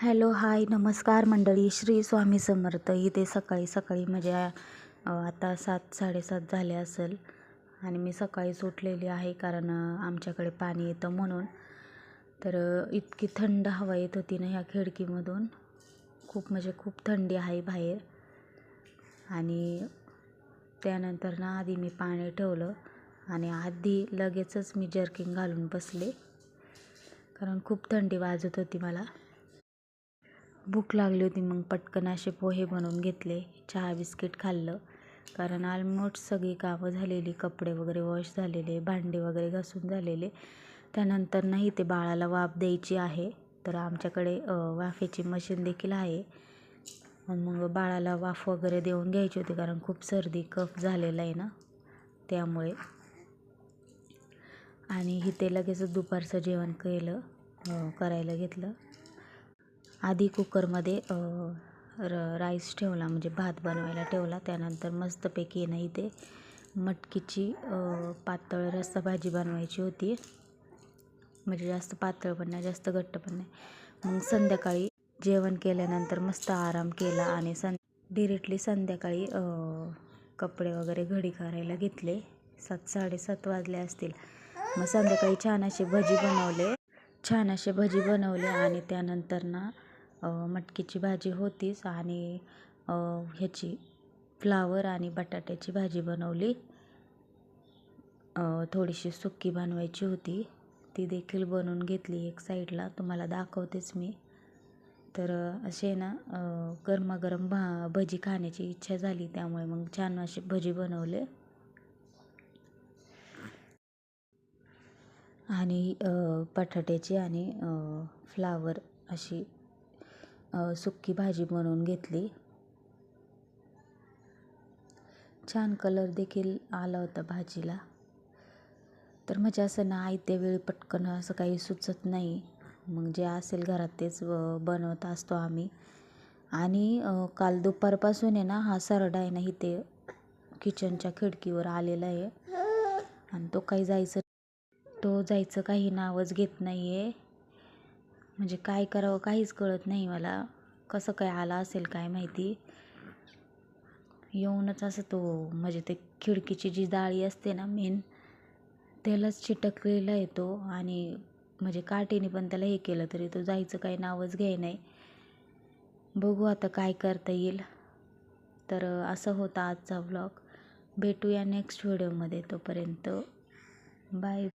Hello hi नमस्कार मंडळी. श्री स्वामी समर्थ. इथे सकाळी सकाळी म्हणजे आता सात साडेसात झाले असेल आणि मी सकाळी सुटलेली आहे कारण आमच्याकडे पाणी येतं म्हणून. तर इतकी थंड हवा येत होती ना ह्या खिडकीमधून. खूप म्हणजे खूप थंडी आहे बाहेर. आणि त्यानंतर ना आधी मी पाणी ठेवलं आणि आधी लगेचच मी जर्किंग घालून बसले. कारण खूप थंडी वाजत होती मला. भूक लागली होती मग पटकन असे पोहे बनवून घेतले चहा बिस्किट खाल्लं. कारण ऑलमोस्ट सगळी कामं झालेली कपडे वगैरे वॉश झालेले भांडे वगैरे घासून झालेले. त्यानंतर नाही ते बाळाला वाफ द्यायची आहे. तर आमच्याकडे वाफेची मशीन देखील आहे. मग बाळाला वाफ वगैरे देऊन घ्यायची होती कारण खूप सर्दी कफ झालेला आहे ना त्यामुळे. आणि इथे लगेचच दुपारचं जेवण केलं करायला घेतलं. आधी कुकरमध्ये र राईस ठेवला म्हणजे भात बनवायला ठेवला. त्यानंतर मस्तपैकी ना इथे मटकीची पातळ रस्सा भाजी बनवायची होती. म्हणजे जास्त पातळ पण नाही जास्त घट्ट पण नाही. मग संध्याकाळी जेवण केल्यानंतर मस्त आराम केला आणि सं डिरेक्टली संध्याकाळी कपडे वगैरे घडी करायला घेतले. सात साडेसात वाजले असतील. मग संध्याकाळी छान असे भजी बनवले. छान असे भजी बनवले आणि त्यानंतर ना मटकीची भाजी होतीच आणि ह्याची फ्लावर आणि बटाट्याची भाजी बनवली. थोडीशी सुक्की बनवायची होती. ती देखील बनवून घेतली एक साईडला. तुम्हाला दाखवतेच मी. तर असे ना गरमागरम भा भजी खाण्याची इच्छा झाली. त्यामुळे मग छान असे भजी बनवले. आणि बटाट्याची आणि फ्लावर अशी सुक्की भाजी बनवून घेतली. छान कलर देखील आला होता भाजीला. तर म्हणजे असं ना आयत्या वेळी पटकन असं काही सुचत नाही. मग जे असेल घरात तेच बनवत असतो आम्ही. आणि काल दुपारपासून आहे ना हा सरडा आहे ना इथे किचनच्या खिडकीवर आलेला आहे. आणि तो काही जायचं तो जायचं काही नावच घेत नाही आहे म्हणजे काय करावं काहीच कळत नाही मला. कसं काय आला असेल काय माहिती. येऊनच असं तो म्हणजे ते खिडकीची जी जाळी असते ना मेन त्यालाच चिटकलेला आहे तो. आणि म्हणजे काठीने पण त्याला हे केलं तरी तो जायचं काही नावच घ्याय नाही. बघू आता काय करता येईल. तर असं होता आजचा व्लॉग भेटूया नेक्स्ट व्हिडिओमध्ये तोपर्यंत. बाय